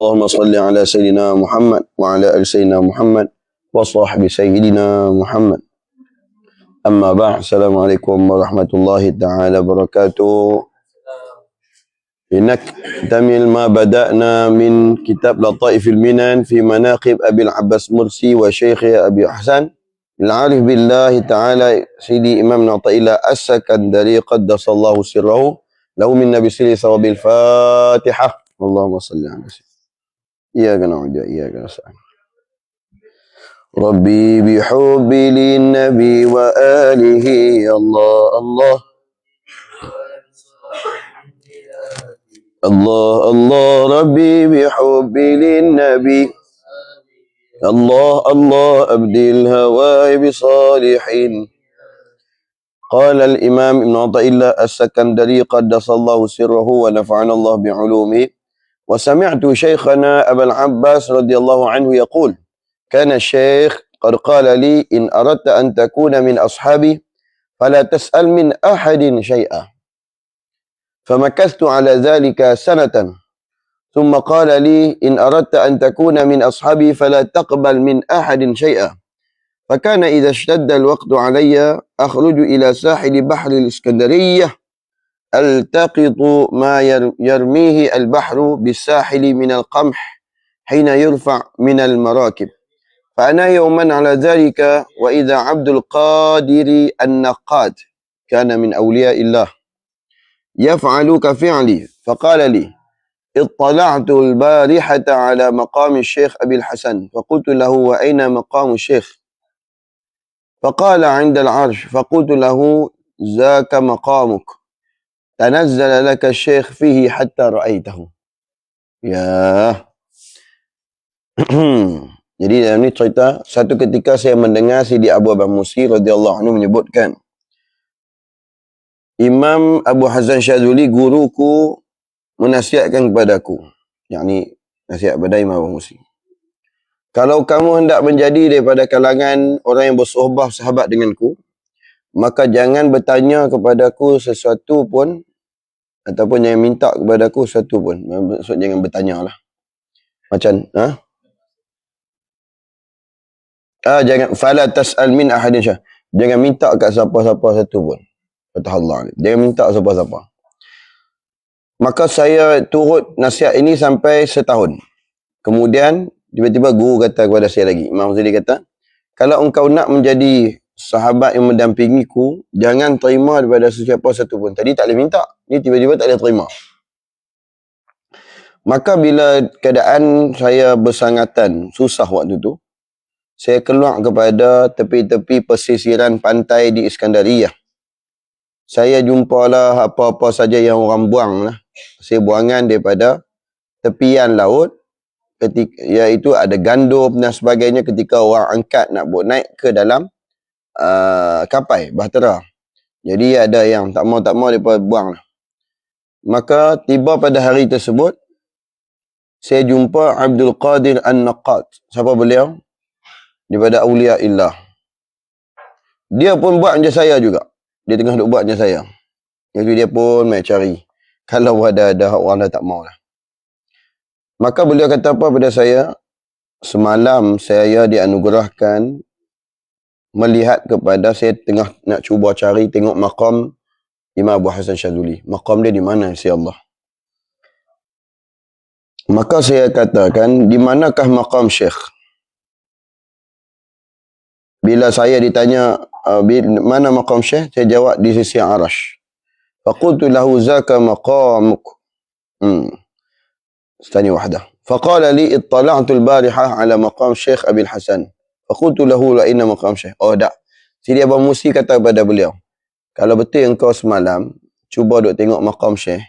اللهم صل على سيدنا محمد وعلى آل سيدنا محمد وصحب سيدنا محمد. أما بعد السلام عليكم ورحمة الله تعالى وبركاته. تميل ما بدأنا من كتاب لطائف المنن في مناقب أبي العباس مرسي وشيخ أبي حسن. العارف بالله تعالى سيدي إمام نعطي السكندري قدس الله سره. له من نبي سيدي ثواب الفاتحة اللهم صل على سيدنا إياك نعبد وإياك نستعين. ربي بحبي للنبي وآله. الله الله. الله الله. ربي بحبي للنبي الله الله. أبدي الهوى بصالحين قال الإمام ابن عطاء الله السكندري قدس الله سره ونفعنا الله بعلومه. وسمعت شيخنا أبا العباس رضي الله عنه يقول كان الشيخ قد قال لي إن أردت أن تكون من أصحابي فلا تسأل من أحد شيئا. فمكثت على ذلك سنة ثم قال لي إن أردت أن تكون من أصحابي فلا تقبل من أحد شيئا. فكان إذا اشتد الوقت علي أخرج إلى ساحل بحر الإسكندرية ألتقط ما يرميه البحر بالساحل من القمح حين يرفع من المراكب. فأنا يوما على ذلك وإذا عبد القادر النقاد كان من أولياء الله يفعل كفعلي فقال لي اطلعت البارحة على مقام الشيخ أبي الحسن. فقلت له وأين مقام الشيخ؟ فقال عند العرش فقلت له ذاك مقامك. tanazzala laka syekh fihi hatta ra'aitahu. Ya. Jadi dalam ni cerita satu ketika saya mendengar Sidi Abu Abah Musi radhiyallahu anhu menyebutkan Imam Abu Hasan Syazuli guruku menasihatkan kepadaku. Yang ni nasihat kepada Imam Abu Musi. Kalau kamu hendak menjadi daripada kalangan orang yang bersohbah sahabat denganku, maka jangan bertanya kepadaku sesuatu pun ataupun jangan minta kepadaku sesuatu pun. Maksud jangan bertanya lah. Macam, ha? Ah, jangan, fala tas'al min ahadin syah. Jangan minta kat siapa-siapa satu pun. Kata Allah. Dia minta siapa-siapa. Maka saya turut nasihat ini sampai setahun. Kemudian, tiba-tiba guru kata kepada saya lagi. Imam Zali kata, kalau engkau nak menjadi sahabat yang mendampingiku, jangan terima daripada sesiapa satu pun. Tadi tak boleh minta. Ni tiba-tiba tak boleh terima. Maka bila keadaan saya bersangatan, susah waktu tu, saya keluar kepada tepi-tepi pesisiran pantai di Iskandariyah saya jumpalah apa-apa saja yang orang buang lah. Saya buangan daripada tepian laut ketika iaitu ada gandum dan sebagainya ketika orang angkat nak buat naik ke dalam uh, kapal bahtera. Jadi ada yang tak mau tak mau depa buang lah. Maka tiba pada hari tersebut saya jumpa Abdul Qadir An-Naqat. Siapa beliau? Daripada Aulia Illah. Dia pun buat macam saya juga dia tengah duk buat macam saya. Jadi dia pun main cari. Kalau ada ada orang dah tak mau lah. Maka beliau kata apa pada saya? Semalam saya dianugerahkan melihat kepada saya tengah nak cuba cari tengok maqam Imam Abu Hasan Syazuli. Maqam dia di mana si Allah? Maka saya katakan di manakah maqam Syekh? Bila saya ditanya ah, mana maqam Syekh, saya jawab di sisi Arash. Faqultu lahu zaka maqamuk. Hmm. Stani wahda. Faqala li ittala'tu al-Bariha ala maqam Syekh Abil Hasan. Fakultu lahu la'inna maqam syekh. Oh tak. Sidi Abang Musi kata kepada beliau. Kalau betul engkau semalam, cuba duk tengok maqam syekh.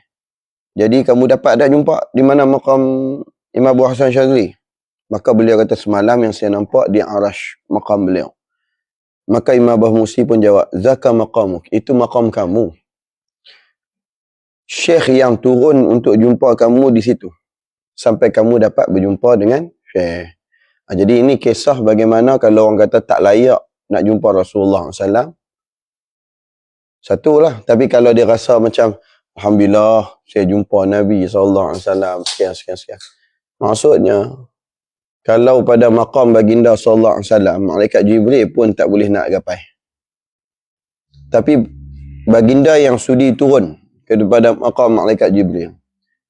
Jadi kamu dapat dah jumpa di mana maqam Imam Abu Hasan Syazli. Maka beliau kata semalam yang saya nampak di arash maqam beliau. Maka Imam Abu Musi pun jawab, Zaka maqamu. Itu maqam kamu. Syekh yang turun untuk jumpa kamu di situ. Sampai kamu dapat berjumpa dengan Syekh. Ha, jadi ini kisah bagaimana kalau orang kata tak layak nak jumpa Rasulullah SAW. Satulah. Tapi kalau dia rasa macam, Alhamdulillah, saya jumpa Nabi SAW. Sekian, sekian, sekian. Maksudnya, kalau pada maqam baginda wasallam, malaikat Jibril pun tak boleh nak gapai. Tapi baginda yang sudi turun kepada maqam malaikat Jibril.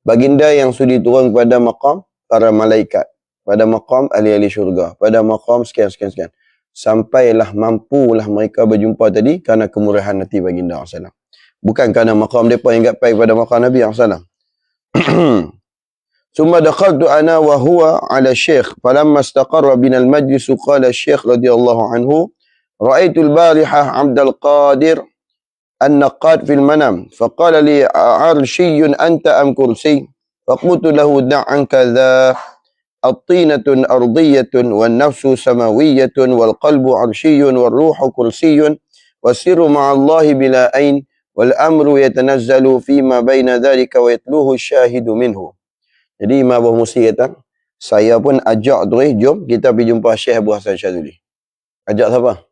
Baginda yang sudi turun kepada maqam para malaikat Pada maqam ahli-ahli syurga. Pada maqam sekian-sekian-sekian. Sampailah mampulah mereka berjumpa tadi kerana kemurahan hati baginda SAW. Bukan kerana maqam mereka yang gapai pada maqam Nabi SAW. ثم دخلت أنا وهو على الشيخ فلما استقر بنا المجلس قال الشيخ رضي الله عنه رأيت البارحة عبد القادر النقاد في المنام فقال لي عرشي أنت أم كرسي فقلت له دع عنك ذا الطينة أرضية والنفس سماوية والقلب عرشي والروح كرسي والسر مع الله بلا أين والأمر يتنزل فيما بين ذلك ويتلوه الشاهد منه Jadi Imam Abu Musi kata, saya pun ajak tu eh, jom kita pergi jumpa Syekh Abu Hasan Syazuli. Ajak siapa?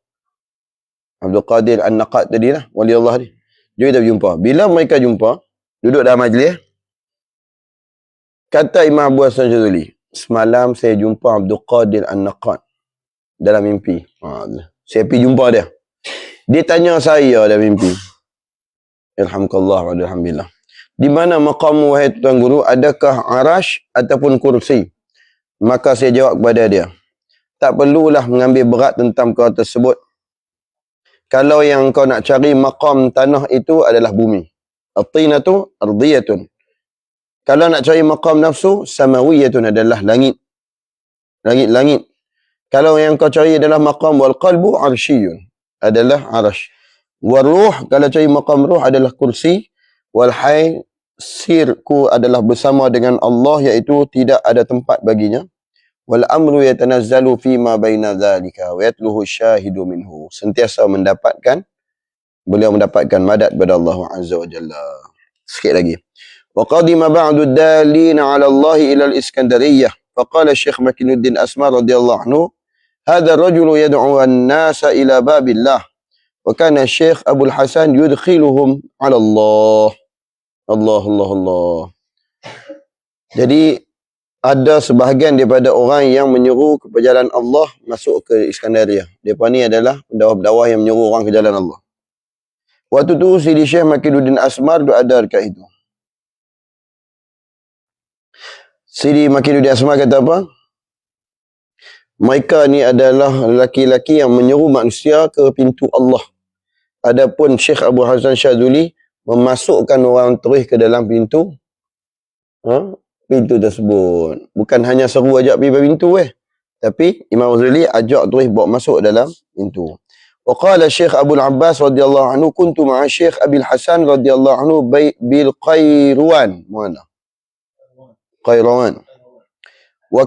Abdul Qadir An-Naqad tadi lah. Wali Allah ni. Jom kita berjumpa. Bila mereka jumpa, duduk dalam majlis, kata Imam Abu Hassan Syazuli, semalam saya jumpa Abdul Qadir An-Naqad dalam mimpi. Ha, saya pergi jumpa dia. Dia tanya saya dalam mimpi. Alhamdulillah, Alhamdulillah. Di mana maqam wahai Tuan Guru, adakah arash ataupun kursi? Maka saya jawab kepada dia. Tak perlulah mengambil berat tentang perkara tersebut kalau yang kau nak cari maqam tanah itu adalah bumi. At-tinatu ardiyatun. Kalau nak cari maqam nafsu, samawiyatun adalah langit. Langit-langit. Kalau yang kau cari adalah maqam wal qalbu arshiyun. Adalah arash. Wal ruh, kalau cari maqam ruh adalah kursi. Wal hay, sirku adalah bersama dengan Allah iaitu tidak ada tempat baginya wal amru yatanazzalu fi ma baina dhalika wa yatluhu syahidu minhu sentiasa mendapatkan beliau mendapatkan madad pada Allah azza wa jalla sikit lagi wa qadima ba'du dalin ala Allah ila al-iskandariyah faqala syekh makinuddin asma radhiyallahu anhu hadha ar-rajulu yad'u an-nasa ila babillah wa kana syekh abul hasan yudkhiluhum ala Allah Allah Allah Allah jadi ada sebahagian daripada orang yang menyuruh ke jalan Allah masuk ke Iskandaria. Mereka ni adalah pendawah-pendawah yang menyuruh orang ke jalan Allah. Waktu tu Sidi Syekh Makiduddin Asmar tu ada dekat itu. Sidi Makiduddin Asmar kata apa? Mereka ni adalah lelaki-lelaki yang menyuruh manusia ke pintu Allah. Adapun Syekh Abu Hasan Syazuli memasukkan orang terus ke dalam pintu ha? pintu tersebut. Bukan hanya seru ajak pergi pintu eh. Tapi Imam Ghazali ajak terus bawa masuk dalam pintu. Wa qala Syekh Abu Al-Abbas radhiyallahu anhu kuntu ma'a Syekh Abi Hasan radhiyallahu anhu bil Qairwan. Mana?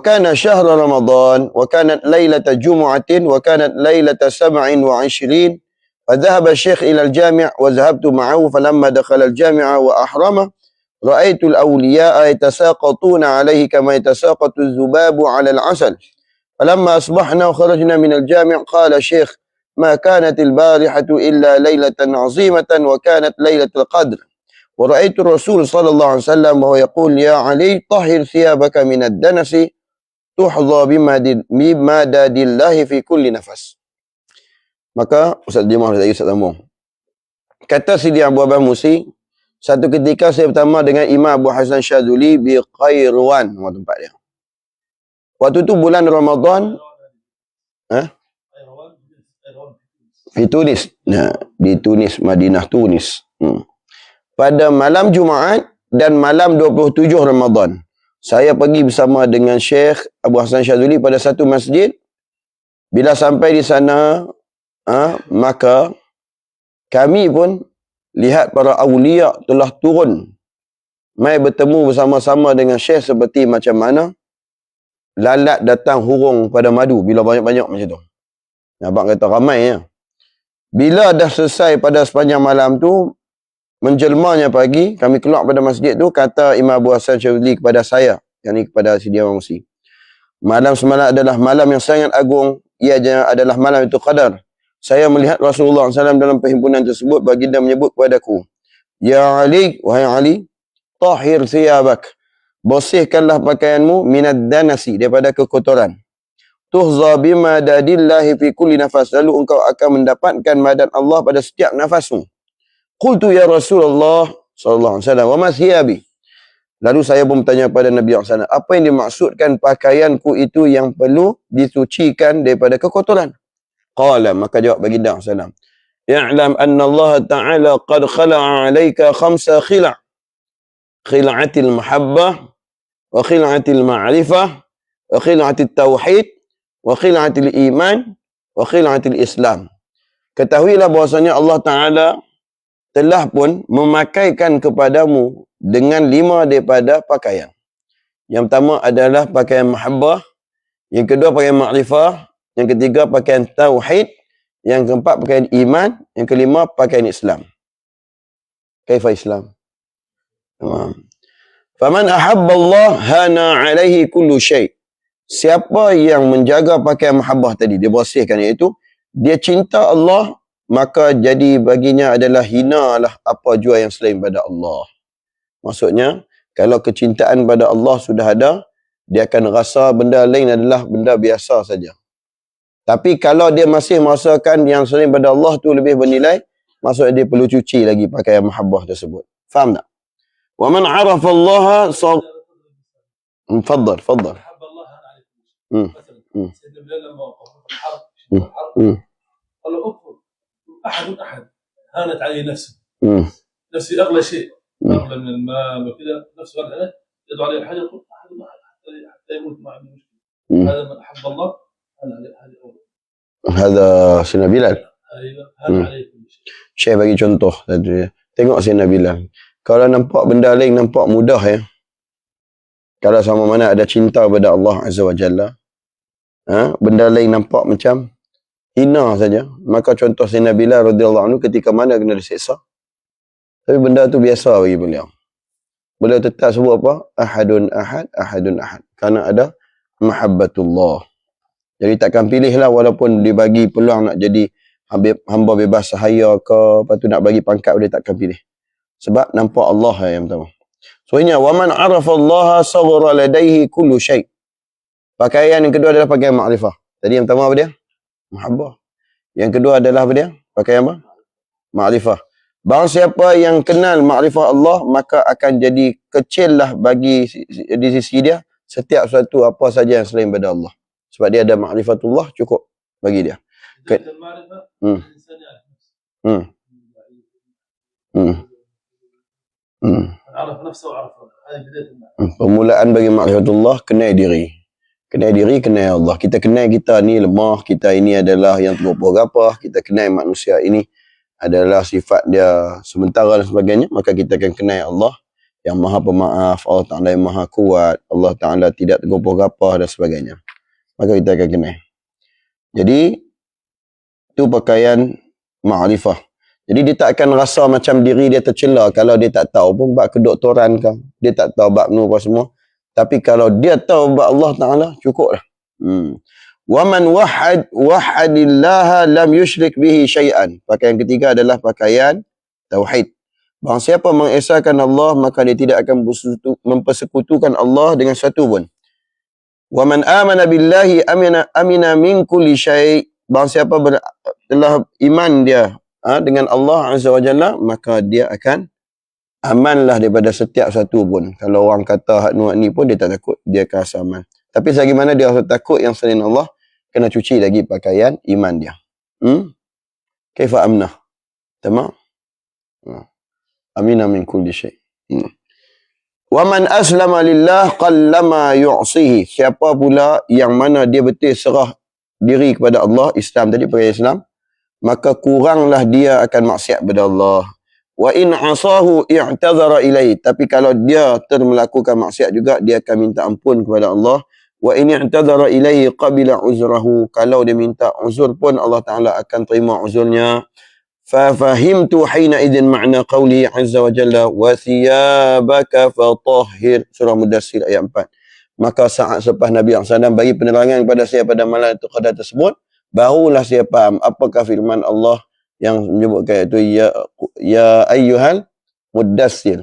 Kana syahr Ramadan wa kanat lailata Jum'atin wa kanat lailata 27 فذهب الشيخ إلى الجامع وذهبت معه فلما دخل الجامع وأحرمه رأيت الأولياء يتساقطون عليه كما يتساقط الذباب على العسل. فلما أصبحنا وخرجنا من الجامع قال الشيخ ما كانت البارحة إلا ليلة عظيمة وكانت ليلة القدر. ورأيت الرسول صلى الله عليه وسلم وهو يقول يا علي طهر ثيابك من الدنس تحظى بمدد الله في كل نفس Maka Ustaz Jemaah Ustaz Ustaz Tambung. Kata Sidi Abu Abah Musi, Satu ketika saya bertemu dengan Imam Abu Hasan Syazuli di Qairwan, nama tempat dia. Waktu tu bulan Ramadan, eh? Di Tunis. Nah, di Tunis, Madinah Tunis. Hmm. Pada malam Jumaat dan malam 27 Ramadan, saya pergi bersama dengan Syekh Abu Hasan Syazuli pada satu masjid. Bila sampai di sana, ha, maka kami pun lihat para awliya telah turun mai bertemu bersama-sama dengan syekh seperti macam mana lalat datang hurung pada madu bila banyak-banyak macam tu. Abang kata ramai ya. Bila dah selesai pada sepanjang malam tu menjelmanya pagi kami keluar pada masjid tu kata Imam Abu Hasan Syazili kepada saya yang ini kepada Sidi Musi. Malam semalam adalah malam yang sangat agung ia adalah malam itu qadar. Saya melihat Rasulullah SAW dalam perhimpunan tersebut baginda menyebut kepadaku Ya Ali, wahai Ali tahir thiyabak bersihkanlah pakaianmu minad danasi daripada kekotoran. Tuhza bima dadillahi fi kulli nafas. Lalu engkau akan mendapatkan madan Allah pada setiap nafasmu qultu ya rasulullah sallallahu alaihi wasallam wa ma thiyabi lalu saya pun bertanya pada nabi sallallahu apa yang dimaksudkan pakaianku itu yang perlu disucikan daripada kekotoran qala maka jawab baginda sallallahu i'lam anna Allah ta'ala qad khala'a 'alayka khamsa khila' khila'atil mahabbah wa khila'atil ma'rifah wa khila'atil tauhid wa khil'atil iman wa khil'atil islam. Ketahuilah bahwasanya Allah Taala telah pun memakaikan kepadamu dengan lima daripada pakaian. Yang pertama adalah pakaian mahabbah, yang kedua pakaian makrifah, yang ketiga pakaian tauhid, yang keempat pakaian iman, yang kelima pakaian Islam. Kaifa Islam? Tamam. Faman ahabba Allah hana alaihi kullu syai' siapa yang menjaga pakaian mahabbah tadi, dia bersihkan iaitu, dia cinta Allah, maka jadi baginya adalah hinalah apa jua yang selain pada Allah. Maksudnya, kalau kecintaan pada Allah sudah ada, dia akan rasa benda lain adalah benda biasa saja. Tapi kalau dia masih merasakan yang selain pada Allah tu lebih bernilai, maksudnya dia perlu cuci lagi pakai yang mahabbah tersebut. Faham tak? Wa man arafa Allah sa hmm, Fadhal, fadhal. Hmm. Hmm. Hmm. Hmm. Hmm. احد احد هانت عليه نفسه نفسي اغلى شيء اغلى من المال وكذا نفسه غلى يدعو عليه الحجر يقول احد احد حتى يموت ما عنده مشكله هذا من احب الله هذا هذه اول هذا سيدنا بلال ايوه هذا عليه كل شيء Syekh bagi contoh tadi. Tengok Sayyidina Bilal. Kalau nampak benda lain nampak mudah ya. Kalau sama mana ada cinta pada Allah Azza wa Jalla, ha, benda lain nampak macam hina saja. Maka contoh Sayyidina Bilal radhiyallahu anhu ketika mana kena diseksa. Tapi benda tu biasa bagi beliau. Beliau tetap sebut apa? Ahadun ahad, ahadun ahad. Karena ada mahabbatullah. Jadi takkan pilihlah walaupun dibagi peluang nak jadi hamba bebas sahaya ke, lepas tu nak bagi pangkat dia takkan pilih. Sebab nampak Allah yang pertama. So ini, وَمَنْ عَرَفَ اللَّهَ صَغْرَ لَدَيْهِ كُلُّ شَيْءٍ Pakaian yang kedua adalah pakaian makrifah. Tadi yang pertama apa dia? Mahabbah. Yang kedua adalah apa dia? Pakaian apa? Makrifah. Barang siapa yang kenal makrifah Allah, maka akan jadi kecillah bagi di sisi dia setiap sesuatu apa saja yang selain pada Allah. Sebab dia ada makrifatullah cukup bagi dia. Ke- hmm. Hmm. Hmm. Hmm. Permulaan bagi makrifatullah kenal diri kenal diri, kenal Allah. Kita kenal kita ni lemah, kita ini adalah yang terlupa gapah, kita kenal manusia ini adalah sifat dia sementara dan sebagainya, maka kita akan kenal Allah yang maha pemaaf, Allah Ta'ala yang maha kuat, Allah Ta'ala tidak terlupa gapah dan sebagainya. Maka kita akan kenal. Jadi, itu pakaian ma'rifah. Jadi dia tak akan rasa macam diri dia tercela kalau dia tak tahu pun bab kedoktoran ke. Dia tak tahu bab nu apa semua. Tapi kalau dia tahu bahawa Allah Ta'ala, cukuplah. Hmm. وَمَنْ وَحَدْ وَحَدِ اللَّهَ لَمْ يُشْرِكْ بِهِ شَيْئًا Pakaian ketiga adalah pakaian Tauhid. Bang siapa mengesahkan Allah, maka dia tidak akan mempersekutukan Allah dengan satu pun. وَمَنْ آمَنَ بِاللَّهِ أَمِنَ, أمن مِنْ كُلِّ شَيْءٍ Bang siapa ber, telah iman dia ha, dengan Allah Azza wa Jalla, maka dia akan amanlah daripada setiap satu pun. Kalau orang kata hak nuat ni pun dia tak takut, dia akan rasa aman. Tapi selagi mana dia rasa takut yang selain Allah, kena cuci lagi pakaian iman dia. Hmm? Kaifa amnah? Tamam? Hmm. Amina min kulli syai. Hmm. Wa man aslama lillah qallama yu'sihi. Siapa pula yang mana dia betul serah diri kepada Allah, Islam tadi pakai Islam, maka kuranglah dia akan maksiat kepada Allah wa in asahu i'tazara ilai. Tapi kalau dia termelakukan maksiat juga dia akan minta ampun kepada Allah. Wa in i'tazara ilai qabila uzrahu. Kalau dia minta uzur pun Allah taala akan terima uzurnya. Fa fahimtu hina idzin ma'na qawli azza wa jalla wa thiyabaka fatahhir. Surah mudassir ayat 4 maka saat selepas Nabi SAW bagi penerangan kepada saya pada malam itu qadar tersebut barulah saya faham apakah firman Allah yang menyebutkan itu ya ya ayyuhal muddassir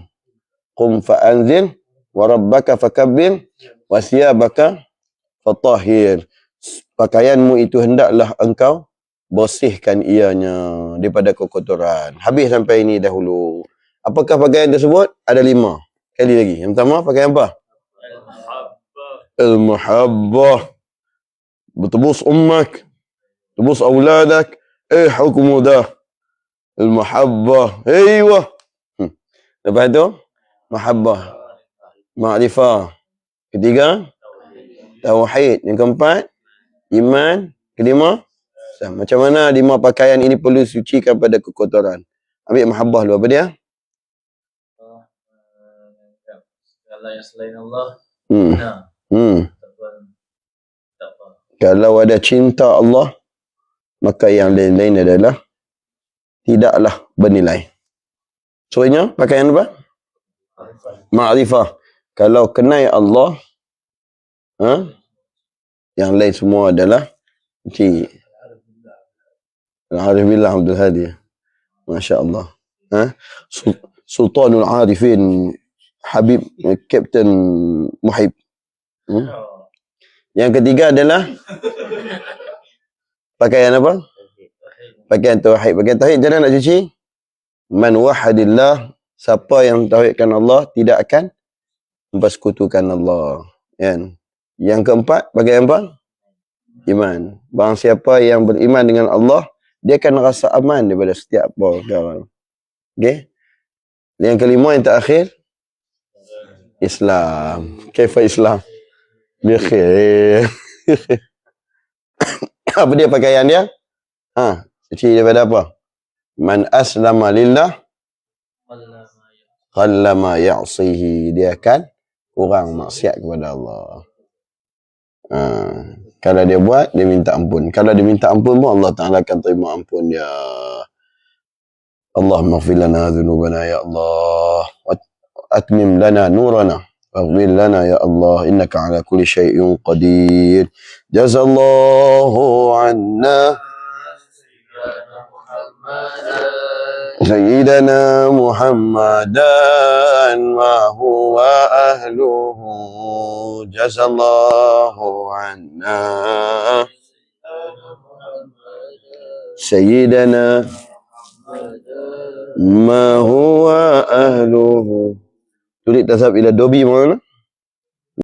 qum fa anzir wa rabbaka fakabbir wa siyabaka fatahhir. Pakaianmu itu hendaklah engkau bersihkan ianya daripada kekotoran. Habis sampai ini dahulu. Apakah pakaian tersebut? Ada lima. Kali lagi. Yang pertama, pakaian apa? Al-Muhabbah. Bertebus ummak. Tebus auladak. Eh, hukumu dah. Al-Muhabbah. Eywah. Hmm. Lepas tu, Mahabbah. Ma'rifah. Ketiga, Tauhid. Yang keempat, Iman. Kelima, Islam. Macam mana lima pakaian ini perlu sucikan pada kekotoran? Ambil Mahabbah dulu. Apa dia? Kalau yang selain Allah, Hmm. nah, Hmm. ataupun tak apa. Kalau ada cinta Allah, maka yang lain-lain adalah tidaklah bernilai. Soalnya, pakaian apa? Ma'rifah. Kalau kenal Allah, ha? yang lain semua adalah ci. Alhamdulillah Abdul Hadi. Masya Allah. Ha? Sul- Sultanul Arifin Habib Captain Muhib. Hmm? Yang ketiga adalah pakaian apa? Pakaian tauhid. Pakaian tauhid mana nak cuci? Man wahadillah. Siapa yang tauhidkan Allah tidak akan mempersekutukan Allah. Kan? Yang keempat, pakaian apa? Iman. Barang siapa yang beriman dengan Allah, dia akan rasa aman daripada setiap perkara. Okay? Yang kelima, yang terakhir, Islam. Kaifa Islam? Bikhair. apa dia pakaian dia? Ha, suci daripada apa? Man aslama lillah qallama ya'sihi. Dia akan kurang maksiat kepada Allah. Ha, kalau dia buat, dia minta ampun. Kalau dia minta ampun pun Allah Ta'ala akan terima ampun dia. Allah maghfir lana dhunubana ya Allah. Atmim lana nurana. واغفر لنا يا الله إنك على كل شيء قدير. جزا الله عنا سيدنا محمدا ما هو أهله. جزا الله عنا سيدنا ما هو أهله. Turid tasab ila dobi mana?